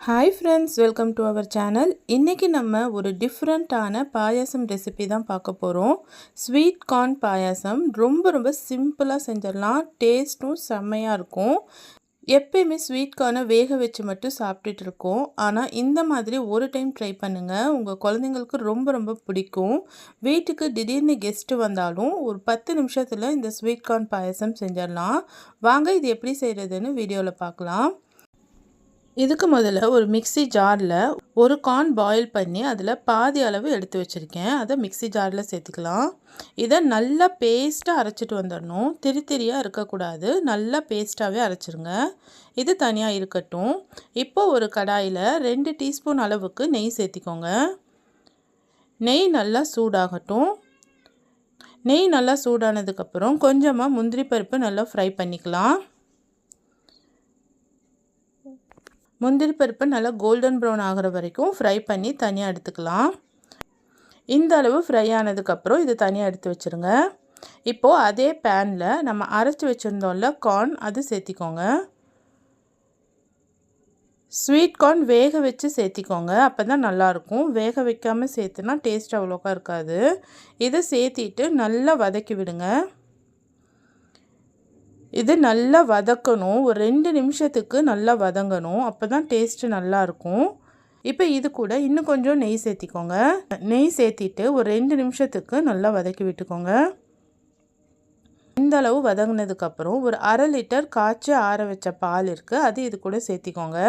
Hi friends welcome to our channel இன்றைக்கி நம்ம ஒரு டிஃப்ரெண்ட்டான பாயாசம் ரெசிபி தான் பார்க்க போகிறோம் ஸ்வீட் கார்ன் பாயாசம். ரொம்ப ரொம்ப சிம்பிளாக செஞ்சிடலாம். டேஸ்ட்டும் செம்மையாக இருக்கும். எப்பயுமே ஸ்வீட் கார்னை வேக வச்சு மட்டும் சாப்பிட்டுட்டு இருக்கோம். ஆனால் இந்த மாதிரி ஒரு டைம் ட்ரை பண்ணுங்கள் உங்கள் குழந்தைங்களுக்கு ரொம்ப ரொம்ப பிடிக்கும். வீட்டுக்கு திடீர்னு கெஸ்ட்டு வந்தாலும் ஒரு பத்து நிமிஷத்தில் இந்த ஸ்வீட் கார்ன் பாயாசம் செஞ்சிடலாம். வாங்க இது எப்படி செய்கிறதுன்னு வீடியோவில் பார்க்கலாம். இதுக்கு முதல்ல ஒரு மிக்சி ஜாரில் ஒரு கார்ன் பாயில் பண்ணி அதில் பாதி அளவு எடுத்து வச்சுருக்கேன். அதை மிக்சி ஜாரில் சேர்த்துக்கலாம். இதை நல்லா பேஸ்ட்டாக அரைச்சிட்டு வந்துடணும் திரி திரியாக இருக்கக்கூடாது. நல்லா பேஸ்ட்டாகவே அரைச்சிருங்க. இது தனியாக இருக்கட்டும். இப்போ ஒரு கடாயில் ரெண்டு டீஸ்பூன் அளவுக்கு நெய் சேர்த்திக்கோங்க. நெய் நல்லா சூடாகட்டும். நெய் நல்லா சூடானதுக்கப்புறம் கொஞ்சமாக முந்திரி பருப்பு நல்லா ஃப்ரை பண்ணிக்கலாம். முந்திரி பருப்பு நல்லா கோல்டன் ப்ரௌன் ஆகிற வரைக்கும் ஃப்ரை பண்ணி தனியாக எடுத்துக்கலாம். இந்த அளவு ஃப்ரை ஆனதுக்கப்புறம் இது தனியாக எடுத்து வச்சுருங்க. இப்போது அதே பேனில் நம்ம அரைச்சி வச்சுருந்தோம்ல கார்ன் அது சேர்த்திக்கோங்க. ஸ்வீட் கார்ன் வேக வச்சு சேர்த்திக்கோங்க. அப்போ தான் நல்லாயிருக்கும் வேக வைக்காமல் சேர்த்துனா டேஸ்ட் அவ்வளோக்கா இருக்காது. இதை சேர்த்திட்டு நல்லா வதக்கி விடுங்க. இது நல்லா வதக்கணும். ஒரு ரெண்டு நிமிஷத்துக்கு நல்லா வதங்கணும். அப்போ தான் டேஸ்ட்டு நல்லாயிருக்கும் இப்போ இது கூட இன்னும் கொஞ்சம் நெய் சேர்த்திக்கோங்க. நெய் சேர்த்திட்டு ஒரு ரெண்டு நிமிஷத்துக்கு நல்லா வதக்கி விட்டுக்கோங்க. இந்த அளவு வதங்கினதுக்கப்புறம் ஒரு அரை லிட்டர் காய்ச்சி ஆற வச்ச பால் இருக்குது அது இது கூட சேர்த்திக்கோங்க.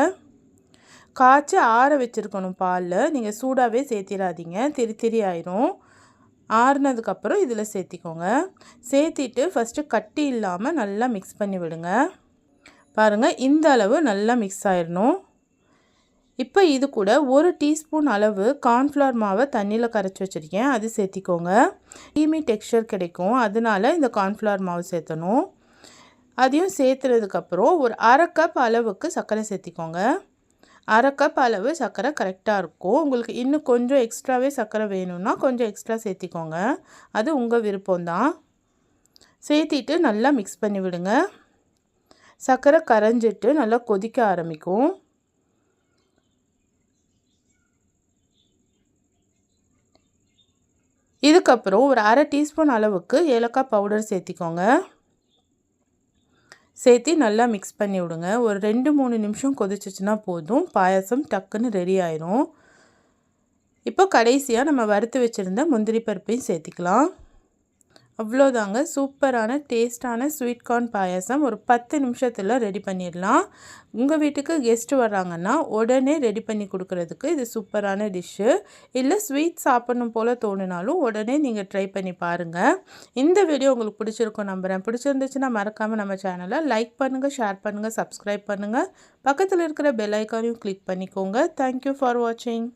காய்ச்சி ஆற வச்சுருக்கணும் பாலில். நீங்கள் சூடாகவே சேர்த்திடாதீங்க திரி திரி ஆயிரும். ஆறுனதுக்கப்புறம் இதில் சேர்த்திக்கோங்க. சேர்த்திட்டு ஃபஸ்ட்டு கட்டி இல்லாமல் நல்லா மிக்ஸ் பண்ணி விடுங்க. பாருங்கள் இந்த அளவு நல்லா மிக்ஸ் ஆயிடணும் இப்போ இது கூட ஒரு டீஸ்பூன் அளவு கார்ன்ஃப்ளவர் மாவை தண்ணியில் கரைச்சி வச்சுருக்கேன். அது சேர்த்திக்கோங்க. டீமி டெக்ஸ்சர் கிடைக்கும். அதனால இந்த கார்ன்ஃப்ளவர் மாவு சேர்த்தணும். அதையும் சேர்த்துறதுக்கப்புறம் ஒரு அரை கப் அளவுக்கு சர்க்கரை சேர்த்திக்கோங்க. அரை கப் அளவு சர்க்கரை கரெக்டாக இருக்கும் உங்களுக்கு இன்னும் கொஞ்சம் எக்ஸ்ட்ராவே சர்க்கரை வேணும்னா கொஞ்சம் எக்ஸ்ட்ரா சேர்த்திக்கோங்க. அது உங்கள் விருப்பம்தான். சேர்த்திட்டு நல்லா மிக்ஸ் பண்ணி விடுங்க. சர்க்கரை கரைஞ்சிட்டு நல்லா கொதிக்க ஆரம்பிக்கும். இதுக்கப்புறம் ஒரு அரை டீஸ்பூன் அளவுக்கு ஏலக்காய் பவுடர் சேர்த்திக்கோங்க. சேர்த்து நல்லா மிக்ஸ் பண்ணி விடுங்க. ஒரு ரெண்டு மூணு நிமிஷம் கொதிச்சிச்சுன்னா போதும். பாயசம் டக்குன்னு ரெடி ஆயிரும். இப்போ கடைசியாக நம்ம வறுத்து வச்சுருந்த முந்திரி பருப்பையும் சேர்த்திக்கலாம். அவ்வளோதாங்க. சூப்பரான டேஸ்டான ஸ்வீட் கார்ன் பாயாசம். ஒரு பத்து நிமிஷத்தில் ரெடி பண்ணிடலாம். உங்கள் வீட்டுக்கு கெஸ்ட்டு வர்றாங்கன்னா உடனே ரெடி பண்ணி கொடுக்குறதுக்கு இது சூப்பரான டிஷ்ஷு. இல்லை ஸ்வீட் சாப்பிட்ணும் போல் தோணுனாலும் உடனே நீங்கள் ட்ரை பண்ணி பாருங்கள் இந்த வீடியோ உங்களுக்கு பிடிச்சிருக்கும் நம்புகிறேன் பிடிச்சிருந்துச்சுன்னா மறக்காமல் நம்ம சேனலை லைக் பண்ணுங்கள் ஷேர் பண்ணுங்கள் சப்ஸ்கிரைப் பண்ணுங்கள் பக்கத்தில் இருக்கிற பெல் ஐக்கானையும் கிளிக் பண்ணிக்கோங்க. தேங்க்யூ ஃபார் வாட்சிங்